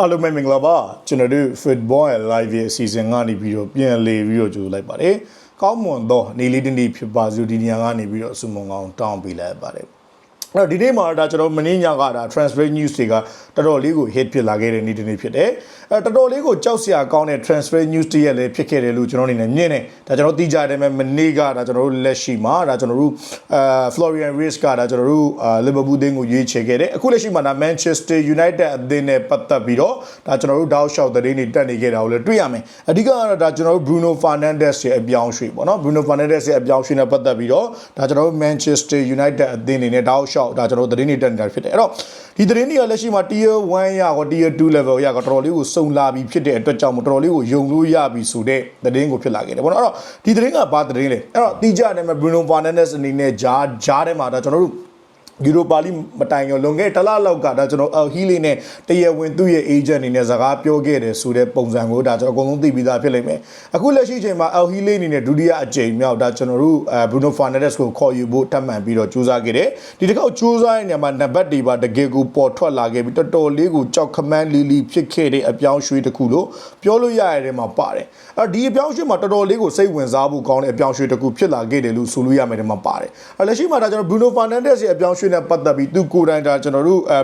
အားလုံးပဲမင်္ဂလာပါကျွန်တော်တို့ Football and Live ရဲ့အစီအစဉ်ကနေပြီးတော့ပြန်လည်ပြီးတော့ကြိုလိုက်ပါတယ်ကောင်းမွန်သောနေလေးတစ်နေ့ဖြစ်ပါစို့ဒီနေရာကနေပြီးတော့အစုံမကောင်းတောင်းပေးလိုက်ပါတယ် အဲ့တော့ဒီနေ့မှာဒါကျွန်တော်မင်းညကဒါ transfer news တွေကတော်တော်လေးကို hit ဖြစ်လာခဲ့တဲ့နေ့တစ်နေ့ဖြစ်တယ်အဲတော်တော်လေးကိုကြောက်စရာကောင်းတဲ့ transfer news တရက်လည်းဖြစ်ခဲ့တယ်လို့ကျွန်တော်အနေနဲ့မြင်တယ်ဒါကျွန်တော်သိကြတယ်မဲ့မနေ့ကဒါကျွန်တော်တို့လက်ရှိမှာဒါကျွန်တော်တို့အာ Florian Reis ကဒါကျွန်တော်တို့အာ Liverpool တင်းကိုရွေးချယ်ခဲ့တယ်အခုလက်ရှိမှာဒါ Manchester United အသင်းနဲ့ပတ်သက်ပြီးတော့ဒါကျွန်တော်တို့တောက်လျှောက်သတင်းတွေတက်နေခဲ့တာကိုလည်းတွေ့ရမယ်အဓိကကတော့ဒါကျွန်တော်တို့ Bruno Fernandes ရဲ့အပြောင်းရွှေ့ပေါ့နော် Bruno Fernandes ရဲ့အပြောင်းရွှေ့နဲ့ပတ်သက်ပြီးတော့ဒါကျွန်တော်တို့ Manchester United အသင်းတွေနဲ့တောက်လျှောက်ဒါကျွန်တော်တို့သတင်းတွေတက်နေတာဖြစ်တယ်အဲ့တော့ဒီသတင်းတွေကလက်ရှိမှာ Tier 1ရရော Tier 2 level ရတော့တော်တော်လေးကိုစုံလာပြီးဖြစ်တဲ့အတွက်ကြောင့်မတော်တော်လေးကိုယုံလို့ရပြီဆိုတဲ့သတင်းကိုဖြစ်လာခဲ့တယ်ပေါ့နော်အဲ့တော့ဒီသတင်းကဘာသတင်းလဲအဲ့တော့တိကျတယ်မဲ့ Bruno Fernandes အနေနဲ့ဂျားဂျားထဲမှာဒါကျွန်တော်တို့ ယူရိုပါလီမတိုင်ရောလွန်ခဲ့တလလောက်ကဒါကျွန်တော်အဟီလီနဲ့တရဝင်သူ့ရဲ့ agent အနေနဲ့စကားပြောခဲ့တယ်ဆိုတဲ့ပုံစံကိုဒါကျွန်တော်အကုန်လုံးသိပြီးသားဖြစ်လိမ့်မယ်အခုလက်ရှိချိန်မှာအဟီလီအနေနဲ့ဒုတိယအကြိမ်မြောက်ဒါကျွန်တော်တို့အဲ Bruno Fernandes ကိုခေါ်ယူဖို့တတ်မှန်ပြီးတော့ကြိုးစားခဲ့တယ်ဒီတစ်ခေါက်ကြိုးစားတဲ့နေရာမှာနံပါတ်တွေပါတကယ်ကိုပေါ်ထွက်လာခဲ့ပြီးတော်တော်လေးကိုကြောက်ခမန်းလီလီဖြစ်ခဲ့တဲ့အပြောင်းရွှေ့တစ်ခုလို့ပြောလို့ရရတဲ့မှာပါတယ်အဲ့ဒီအပြောင်းရွှေ့မှာတော်တော်လေးကိုစိတ်ဝင်စားဖို့ကောင်းတဲ့အပြောင်းရွှေ့တစ်ခုဖြစ်လာခဲ့တယ်လို့ဆိုလို့ရမယ်တဲ့မှာပါတယ်အဲ့လက်ရှိမှာဒါကျွန်တော် Bruno Fernandes ရဲ့အပြောင်းရွှေ့နဲ့ပတ်သက်ပြီးသူကိုယ်တိုင်ဒါကျွန်တော်တို့အဲ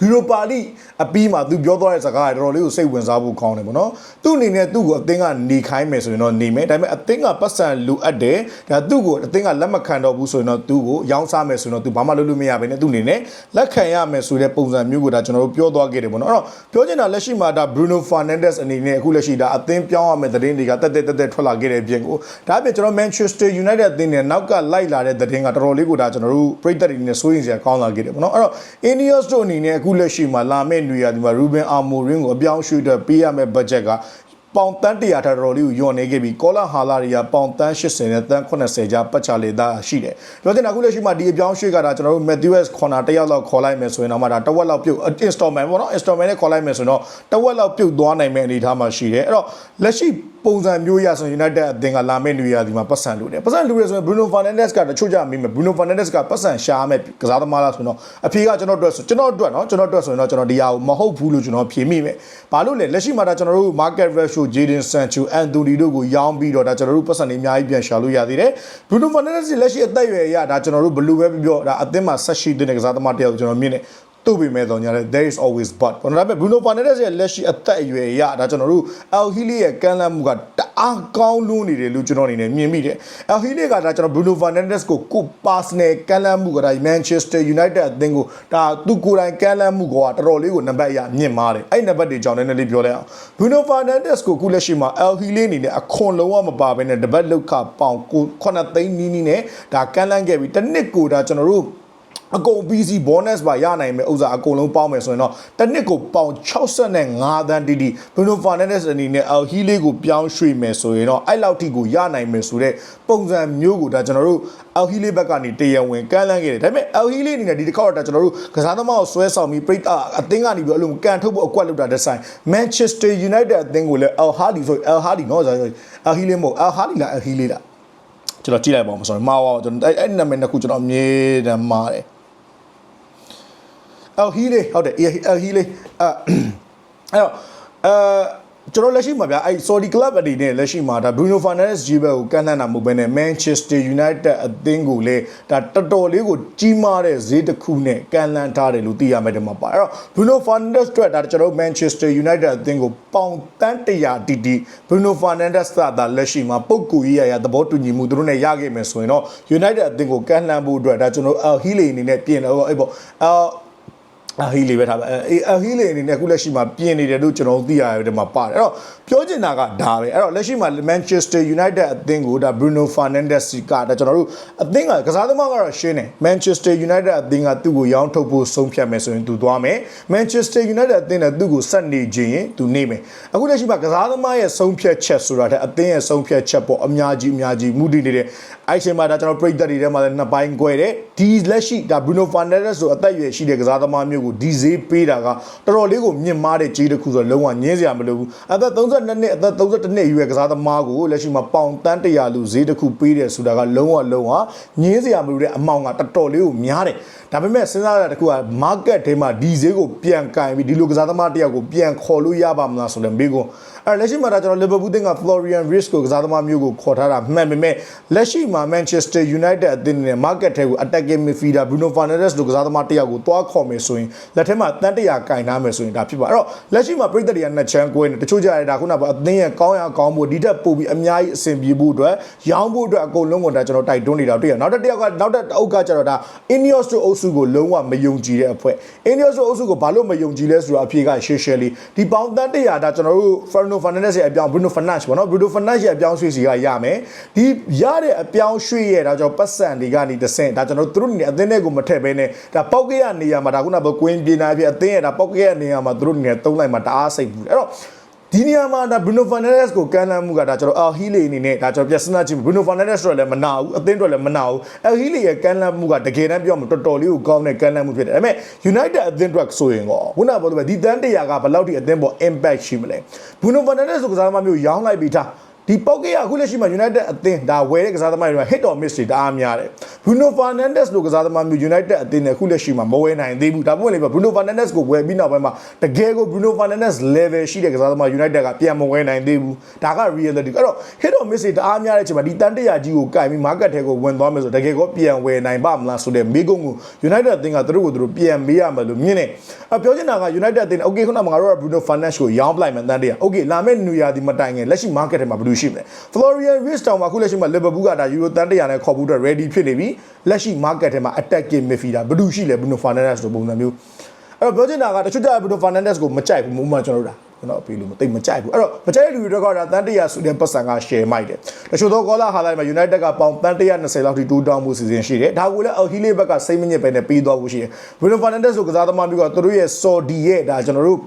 ဂီရိုပါလီအပီးမှာသူပြောသွားတဲ့စကားကတော်တော်လေးကိုစိတ်ဝင်စားဖို့ကောင်းတယ်ပေါ့နော်သူ့အနေနဲ့သူ့ကိုအသင်းကနေခိုင်းမယ်ဆိုရင်တော့နေမယ်ဒါပေမဲ့အသင်းကပတ်စံလိုအပ်တယ်ဒါသူ့ကိုအသင်းကလက်မခံတော့ဘူးဆိုရင်တော့သူ့ကိုရောင်းစားမယ်ဆိုရင်တော့သူဘာမှလုပ်လို့မရဘဲနဲ့သူ့အနေနဲ့လက်ခံရမယ်ဆိုတဲ့ပုံစံမျိုးကိုဒါကျွန်တော်တို့ပြောသွားခဲ့တယ်ပေါ့နော်အဲ့တော့ပြောချင်တာလက်ရှိမှာဒါ Bruno Fernandes အနေနဲ့အခုလက်ရှိဒါအသင်းပြောင်းရမယ့်သတင်းတွေကတက်တက်တက်တက်ထွက်လာခဲ့တဲ့အပြင်ကိုဒါအပြင်ကျွန်တော် Manchester United အသင်းနဲ့နောက်ကလိုက်လာတဲ့သတင်းကတော်တော်လေးကိုဒါကျွန်တော်တို့ပြည်သက်တွေနဲ့စိုးရင်စရာကောင်းလာခဲ့တယ်ပေါ့နော်အဲ့တော့ Ineos တို့အနေနဲ့အခုလက်ရှိမှာလာမယ့်နေရာဒီမှာ Ruben Amorim ကိုအပြောင်းရွှေ့တဲ့ပေးရမယ့် budget က ပေါင်တန်း100ထက်တော်တော်လေးကိုညွန်နေခဲ့ပြီးကောလာဟာလာတွေကပေါင်တန်း80နဲ့တန်း80ကြားပတ်ချလေသားရှိတယ်။ပြောတဲ့အခုလက်ရှိမှာဒီအပြောင်းရွှေ့ကဒါကျွန်တော်တို့ Matthews Corner တယောက်လောက်ခေါ်လိုက်မယ်ဆိုရင်တော့မှဒါတဝက်လောက်ပြုတ် installment ပေါ့နော် installment နဲ့ခေါ်လိုက်မယ်ဆိုရင်တော့တဝက်လောက်ပြုတ်သွားနိုင်မယ့်အနေအထားမှာရှိတယ်။အဲ့တော့လက်ရှိပုံစံမျိုးရဆိုရင် United အသင်းကလာမယ့်နေရာဒီမှာပတ်စံလို့တယ်ပတ်စံလို့ရဆိုရင် Bruno Fernandes ကတချို့ကြမိမယ် Bruno Fernandes ကပတ်စံရှာမယ်ကစားသမားလားဆိုတော့အဖြေကကျွန်တော်တို့ဆိုကျွန်တော်တို့နော်ကျွန်တော်တို့ဆိုရင်တော့ကျွန်တော်ဒီဟာကိုမဟုတ်ဘူးလို့ကျွန်တော်ဖြေမိမယ်ဘာလို့လဲလက်ရှိမှာဒါကျွန်တော်တို့ market ratio Jadon Sancho Anthony တို့ကိုရောင်းပြီးတော့ဒါကျွန်တော်တို့ပတ်စံတွေအများကြီးပြန်ရှာလို့ရသေးတယ် Bruno Fernandes လက်ရှိအသက်အရွယ်အရဒါကျွန်တော်တို့ဘယ်လိုပဲပြောဒါအသင်းမှာဆက်ရှိတဲ့ကစားသမားတယောက်ကျွန်တော်မြင်တယ် တူပေမဲ့တော့ညာလဲ there is always but ဘာလို့လဲ Bruno Fernandes ရဲ့လက်ရှိအသက်အရွယ်အရဒါကျွန်တော်တို့ El Hilli ရဲ့ကမ်းလှမ်းမှုကတအားကောင်းလွန်းနေတယ်လို့ကျွန်တော်အနေနဲ့မြင်မိတယ် El Hilli ကဒါကျွန်တော် Bruno Fernandes ကိုကို personal ကမ်းလှမ်းမှုကဒါ Manchester United အသင်းကိုဒါသူကိုယ်တိုင်ကမ်းလှမ်းမှုကတော်တော်လေးကိုနံပါတ်အရမြင့်မားတယ်အဲ့နံပါတ်တွေကြောင့်လည်းနည်းနည်းလေးပြောလိုက်အောင် Bruno Fernandes ကိုခုလက်ရှိမှာ El Hilli အနေနဲ့အခွန်လုံးဝမပါဘဲနဲ့တပတ်လောက်ခပေါင်9သိန်းနီးနီးနဲ့ဒါကမ်းလှမ်းခဲ့ပြီးတစ်နှစ်ကိုဒါကျွန်တော်တို့ အကုန်ပြီးစီ bonus ပါရနိုင်မယ်ဥစ္စာအကုန်လုံးပေါင်းမယ်ဆိုရင်တော့တစ်နှစ်ကိုပေါင်65သန်းတိတိ Bruno Fernandes အနေနဲ့ El Hilal ကိုပြောင်းရွှေ့မယ်ဆိုရင်တော့အဲ့လောက်ထိကိုရနိုင်မယ်ဆိုတဲ့ပုံစံမျိုးကိုဒါကျွန်တော်တို့ El Hilal ဘက်ကနေတရားဝင်ကမ်းလှမ်းခဲ့တယ်ဒါပေမဲ့ El Hilal အနေနဲ့ဒီတစ်ခေါက်တော့ကျွန်တော်တို့ကစားသမားကိုဆွဲဆောင်ပြီးပြိတ္တာအသင်းကနေပြီးအလုံးကန်ထုတ်ဖို့အကွက်လုပ်တာဒီဇိုင်း Manchester United အသင်းကိုလည်း El Hadi ဆို El Hadi နော်ဆိုတော့ El Hilal မဟုတ် El Hadi လား El Hilal လားကျွန်တော်ကြည့်လိုက်ပါဦးမဆိုရင်မှားပါဘူးကျွန်တော်အဲ့အဲ့နာမည်တစ်ခုကျွန်တော်အမြဲတမ်းမှားတယ် El Hilli ဟုတ်တယ် El Hilli အဲအဲ့တော့အဲကျွန်တော်လက်ရှိမှာဗျာအဲ့ Saudi Club အနေနဲ့လက်ရှိမှာဒါ Bruno Fernandes ဂျီဘယ်ကိုကန့်လန့်တာမဟုတ်ဘဲနဲ့ Manchester United အသင်းကိုလည်းဒါတော်တော်လေးကိုကြီးမားတဲ့ဈေးတစ်ခုနဲ့ကန့်လန့်ထားတယ်လို့သိရမယ်တမှာပါအဲ့တော့ Bruno Fernandes အတွက်ဒါကျွန်တော်တို့ Manchester United အသင်းကိုပေါင်တန်း100တီတီ Bruno Fernandes ကဒါလက်ရှိမှာပုတ်ကူကြီးရရသဘောတူညီမှုသူတို့နဲ့ရခဲ့မယ်ဆိုရင်တော့ United အသင်းကိုကန့်လန့်ဖို့အတွက်ဒါကျွန်တော် El Hilli အနေနဲ့ပြင်တော့အဲ့ပေါ့အဲ အဟီလေးပဲထားပါအဲအဟီလေးအနေနဲ့အခုလက်ရှိမှာပြင်နေတယ်လို့ကျွန်တော်သိရတယ်ဒီမှာပါတယ်အဲ့တော့ပြောချင်တာကဒါပဲအဲ့တော့လက်ရှိမှာ Manchester United အသင်းကိုဒါ Bruno Fernandes ကဒါကျွန်တော်တို့အသင်းကကစားသမားကတော့ရှင်းတယ် Manchester United အသင်းကသူ့ကိုရောင်းထုတ်ဖို့ဆုံးဖြတ်မယ်ဆိုရင်သူသွားမယ် Manchester United အသင်းကသူ့ကိုဆက်နေခြင်းရင်သူနေမယ်အခုလက်ရှိမှာကစားသမားရဲ့ဆုံးဖြတ်ချက်ဆိုတာတဲ့အသင်းရဲ့ဆုံးဖြတ်ချက်ပေါ့အများကြီးအများကြီးမူတည်နေတဲ့ အဲ့ချိန်မှာဒါကျွန်တော်ပြိတ္တတွေထဲမှာလည်းနှစ်ပိုင်း꿰တယ်ဒီလက်ရှိဒါ Bruno Fernandes ဆိုအသက်အရွယ်ရှိတဲ့ကစားသမားမျိုးကိုဒီဈေးပေးတာကတော်တော်လေးကိုမြင့်မားတဲ့ကြီးတစ်ခုဆိုတော့လုံးဝညင်းစရာမလိုဘူးအသက်32နှစ်အသက်32နှစ်အရွယ်ကစားသမားကိုလက်ရှိမှာပေါင်တန်း100လူဈေးတစ်ခုပေးတယ်ဆိုတာကလုံးဝလုံးဝညင်းစရာမလိုတဲ့အမောင်ကတော်တော်လေးကိုများတယ်ဒါပေမဲ့စဉ်းစားရတာတစ်ခုက market ထဲမှာဒီဈေးကိုပြန်ကင်ပြီးဒီလိုကစားသမားတစ်ယောက်ကိုပြန်ခေါ်လို့ရပါမလားဆိုတဲ့မေးခွန်း အဲ့လက်ရှိမှာဒါကျွန်တော် Liverpool တင်က Florian Wirtz ကိုကစားသမားမျိုးကိုခေါ်ထားတာမှန်ပေမဲ့လက်ရှိမှာ Manchester United အသင်းနဲ့ market ထဲကို attacking midfielder Bruno Fernandes လိုကစားသမားတစ်ယောက်ကိုတွားခေါ်မယ်ဆိုရင်လက်ထဲမှာတန်တရာကင်ထားမယ်ဆိုရင်ဒါဖြစ်ပါအဲ့တော့လက်ရှိမှာပြည်သက်တွေကနှစ်ချမ်းကွဲနေတချို့ကြရတာခုနကအသင်းရဲ့ကောင်းရကောင်းဖို့ဒီထက်ပိုပြီးအများကြီးအဆင်ပြေဖို့အတွက်ရောင်းဖို့အတွက်အကုန်လုံးကိုဒါကျွန်တော်တိုက်တွန်းနေတာတွေ့ရနောက်တစ်တစ်ယောက်ကနောက်တစ်အုပ်ကကျတော့ဒါ Ineos တို့အုပ်စုကိုလုံးဝမယုံကြည်တဲ့အဖွဲ့ Ineos တို့အုပ်စုကိုဘာလို့မယုံကြည်လဲဆိုတော့အဖြေကရှေ့ရှယ်လေးဒီပေါင်တန်တရာဒါကျွန်တော်တို့ Fernando Fernandes ရဲ့အပြောင်း Bruno Fernandes ပေါ့နော် Bruno Fernandes ရဲ့အပြောင်းရွှေ့စီကရမယ်ဒီရတဲ့အပြောင်းရွှေ့ရဲ့ဒါကြောင့်ပတ်စံတွေကနေတဆင့်ဒါကျွန်တော်တို့သူတို့နေအသင်းတွေကိုမထည့်ဘဲနဲ့ဒါပောက်ကရနေရာမှာဒါခုနကကွင်းပြင်းနာဖြစ်အသင်းရဲ့ဒါပောက်ကရနေရာမှာသူတို့နေသုံးလိုက်မှာတအားစိတ်ဘူးအဲ့တော့ ဒီနေရာမှာဒါ Bruno Fernandes ကိုကန်လန်းမှုကဒါကျွန်တော် El Hili အနေနဲ့ဒါကျွန်တော်ပြစနာကြည့် Bruno Fernandes တော့လည်းမနာဘူးအသင်းတော့လည်းမနာဘူး El Hili ရဲ့ကန်လန်းမှုကတကယ်တမ်းပြောမှတော်တော်လေးကိုကောင်းတဲ့ကန်လန်းမှုဖြစ်တယ်ဒါပေမဲ့ United အသင်းအတွက်ဆိုရင်ကောခုနကပြောလို့ပဲဒီတန်းတရာကဘယ်လောက်ထိအသင်းပေါ် impact ရှိမလဲ Bruno Fernandes ဆိုကစားသမားမျိုးရောင်းလိုက်ပြီးသား ဒီပောက်ကရအခုလက်ရှိမှာ United အသင်းဒါဝယ်တဲ့ကစားသမားတွေ hit or miss တွေတအားများတယ် Bruno Fernandes လိုကစားသမားမျိုး United အသင်းနဲ့အခုလက်ရှိမှာမဝယ်နိုင်သေးဘူးဒါပေမဲ့လည်း Bruno Fernandes ကိုဝယ်ပြီးနောက်ပိုင်းမှာတကယ်ကို Bruno Fernandes level ရှိတဲ့ကစားသမား United ကပြန်မဝယ်နိုင်သေးဘူးဒါက reality အဲ့တော့ hit or miss တွေတအားများတဲ့အချိန်မှာဒီတန်တရာကြီးကိုကင်ပြီး market ထဲကိုဝင်သွားမယ်ဆိုတကယ်ကိုပြန်ဝယ်နိုင်ပါမလားဆိုတဲ့မိကုန်းကို United အသင်းကသူတို့ကိုသူတို့ပြန်မေးရမယ်လို့မြင်နေအပြောချင်တာက United အသင်း okay ခုနကငါတို့က Bruno Fernandes ကိုရောင်းပလိုက်မယ်တန်တရာ okay လာမယ့်နူယာဒီမတိုင်ခင်လက်ရှိ market ထဲမှာဘယ်လိုရှိမလဲ Florian Wirtz တောင်မှာအခုလက်ရှိမှာ Liverpool ကဒါ Euro တန်တရာနဲ့ခေါ်ဖို့အတွက် ready ဖြစ်နေပြီလက်ရှိ market ထဲမှာ attacking midfielder ဘယ်သူရှိလဲ Bruno Fernandes လိုပုံစံမျိုးအဲ့တော့ပြောချင်တာကတချို့ကြ Bruno Fernandes ကိုမကြိုက်ဘူးဥပမာကျွန်တော်တို့ဒါကျွန်တော်အပေးလို့မသိမကြိုက်ဘူးအဲ့တော့မကြိုက်တဲ့လူတွေတော့ကဒါတန်တရာဆိုတဲ့ပတ်စံက share မိုက်တယ်တချို့သောကောလာဟာလိုက်မှာ United ကပေါင်တန်120လောက်ထိတိုးတောင်းမှုစီစဉ်ရှိတယ်ဒါကိုလည်း Al Hilal ဘက်ကစိတ်မညစ်ပဲနဲ့ပြီးသွားဖို့ရှိတယ် Bruno Fernandes ဆိုကစားသမားမျိုးကသူတို့ရဲ့ Saudi ရဲ့ဒါကျွန်တော်တို့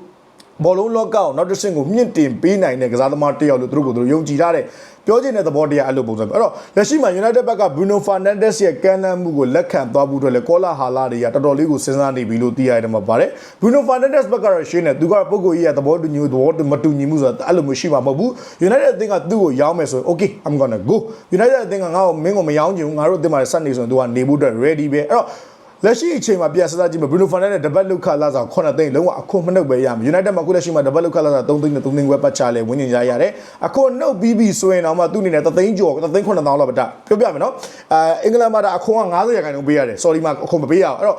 ဘောလုံးလောကကိုနောက်တစ်ဆင့်ကိုမြင့်တင်ပေးနိုင်တဲ့ကစားသမားတစ်ယောက်လို့သူတို့ကိုသူတို့ယုံကြည်ထားတယ်ပြောချင်တဲ့သဘောတရားအဲ့လိုပုံစံပဲအဲ့တော့လက်ရှိမှာ United ဘက်က Bruno Fernandes ရဲ့ကမ်းလှမ်းမှုကိုလက်ခံသွားဖို့အတွက်လေကောလာဟာလာတွေကတော်တော်လေးကိုစဉ်းစားနေပြီလို့သိရတယ်မှာပါတယ် Bruno Fernandes ဘက်ကတော့ရှင်းနေသူကပုဂ္ဂိုလ်ကြီးရဲ့သဘောတူညီသဘောတူမတူညီမှုဆိုတာအဲ့လိုမျိုးရှိမှာမဟုတ်ဘူး United အသင်းကသူ့ကိုရောင်းမယ်ဆိုရင် okay I'm gonna go United အသင်းကငါ့ကိုမင်းကိုမရောင်းချင်ဘူးငါတို့အသင်းမှာဆက်နေဆိုရင်သူကနေဖို့အတွက် ready ပဲအဲ့တော့ လက်ရှိအချိန်မှာပြန်စစားကြည့်မယ်ဘရူနိုဖာနန်နဲ့ဒဘတ်လုခလာဆောင်9သိန်းလုံးဝအခွန်မနှုတ်ပဲရမယ် United မှာအခုလက်ရှိမှာဒဘတ်လုခလာဆောင်3သိန်းနဲ့3သိန်းခွဲပတ်ချလဲဝင်းကျင်ကြရတယ်အခွန်နှုတ်ပြီးပြီဆိုရင်တော့မှသူ့အနေနဲ့3သိန်းကျော်3သိန်း9000လောက်ပဲတာပြောပြမယ်နော်အဲအင်္ဂလန်မှာဒါအခွန်က90ရာခိုင်နှုန်းပေးရတယ် sorry မှာအခွန်မပေးရအောင်အဲ့တော့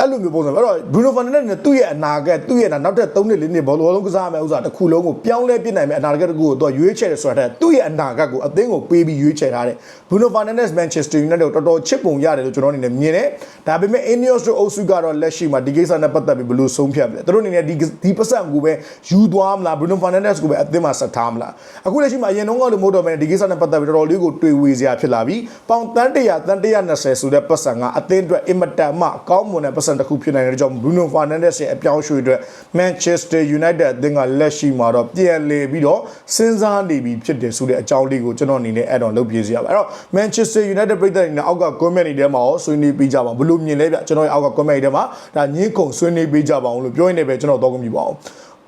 အဲ့လိုမျိုးပုံစံအဲ့တော့ Bruno Fernandes နဲ့သူ့ရဲ့အနာဂတ်သူ့ရဲ့နောက်ထပ်3နှစ်4နှစ်ဘောလုံးကစားမယ်ဥစ္စာတစ်ခုလုံးကိုပြောင်းလဲပြစ်နိုင်မယ်အနာဂတ်တစ်ခုကိုသူကရွေးချယ်တယ်ဆိုတာတဲ့သူ့ရဲ့အနာဂတ်ကိုအသင်းကိုပေးပြီးရွေးချယ်ထားတယ် Bruno Fernandes Manchester United ကိုတော်တော်ချစ်ပုံရတယ်လို့ကျွန်တော်အနေနဲ့မြင်တယ်ဒါပေမဲ့ Ineos တို့အုပ်စုကတော့လက်ရှိမှာဒီကိစ္စနဲ့ပတ်သက်ပြီးဘယ်လိုဆုံးဖြတ်မလဲသူတို့အနေနဲ့ဒီဒီပတ်စံကိုပဲယူသွားမလား Bruno Fernandes ကိုပဲအသင်းမှာဆက်ထားမလားအခုလက်ရှိမှာအရင်တုန်းကလိုမဟုတ်တော့ဘဲဒီကိစ္စနဲ့ပတ်သက်ပြီးတော်တော်လေးကိုတွေးဝေစရာဖြစ်လာပြီပေါင်တန်း100တန်း120ဆိုတဲ့ပတ်စံကအသင်းအတွက်အင်မတန်မှကောင်းမွန်တဲ့ပတ်စံတစ်ခုဖြစ်နိုင်တဲ့ကြောင့် Bruno Fernandes ရဲ့အပြောင်းရွှေ့အတွက် Manchester United အသင်းကလက်ရှိမှာတော့ပြန်လည်ပြီးတော့စဉ်းစားနေပြီဖြစ်တယ်ဆိုတဲ့အကြောင်းလေးကိုကျွန်တော်အနေနဲ့ add on လုပ်ပြစီရပါအဲ့တော့ Manchester United ပြည်သက်အနေနဲ့အောက်က comment တွေထဲမှာရောဆွေးနွေးပေးကြပါဘလို့မြင်လဲဗျကျွန်တော်ရဲ့အောက်က comment တွေထဲမှာဒါညင်းခုန်ဆွေးနွေးပေးကြပါအောင်လို့ပြောရင်းနဲ့ပဲကျွန်တော်တော့ကုန်ပြီပါအောင်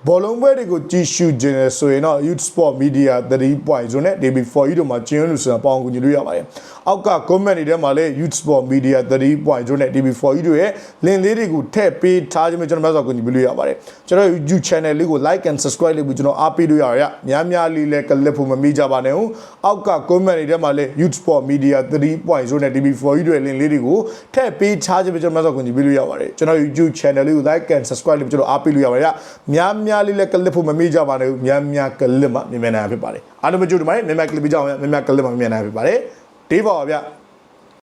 ဘောလုံးပွဲတွေကိုကြည့်ရှုခြင်းလဲဆိုရင်တော့ Youth Sport Media 3.0နဲ့ DB4 တို့မှာကျင်းလို့ဆိုတာပေါအောင်ကူညီလို့ရပါတယ်။အောက်က comment တွေထဲမှာလည်း Youth Sport Media 3.0နဲ့ DB4 တို့ရဲ့ link လေးတွေကိုထည့်ပေးထားခြင်းပဲကျွန်တော်များစွာကူညီပေးလို့ရပါတယ်။ကျွန်တော် YouTube channel လေးကို like and subscribe လုပ်ပြီးကျွန်တော်အားပေးလို့ရရ။များများလေးလည်း clip ဖို့မမိကြပါနဲ့ဦး။အောက်က comment တွေထဲမှာလည်း Youth Sport Media 3.0နဲ့ DB4 တို့ရဲ့ link လေးတွေကိုထည့်ပေးထားခြင်းပဲကျွန်တော်များစွာကူညီပေးလို့ရပါတယ်။ကျွန်တော် YouTube channel လေးကို like and subscribe လုပ်ပြီးကျွန်တော်အားပေးလို့ရပါတယ်။များများလေးလည်း clip ဖို့မမိကြပါနဲ့ဦး။များများ clip မှာမြင်မြင်နိုင်ဖြစ်ပါတယ်။အားလုံးမကြိုးတမိုင်းများများ clip ကြအောင်များများ clip မှာမြင်မြင်နိုင်ဖြစ်ပါတယ်။ဒီပါပါဗျ။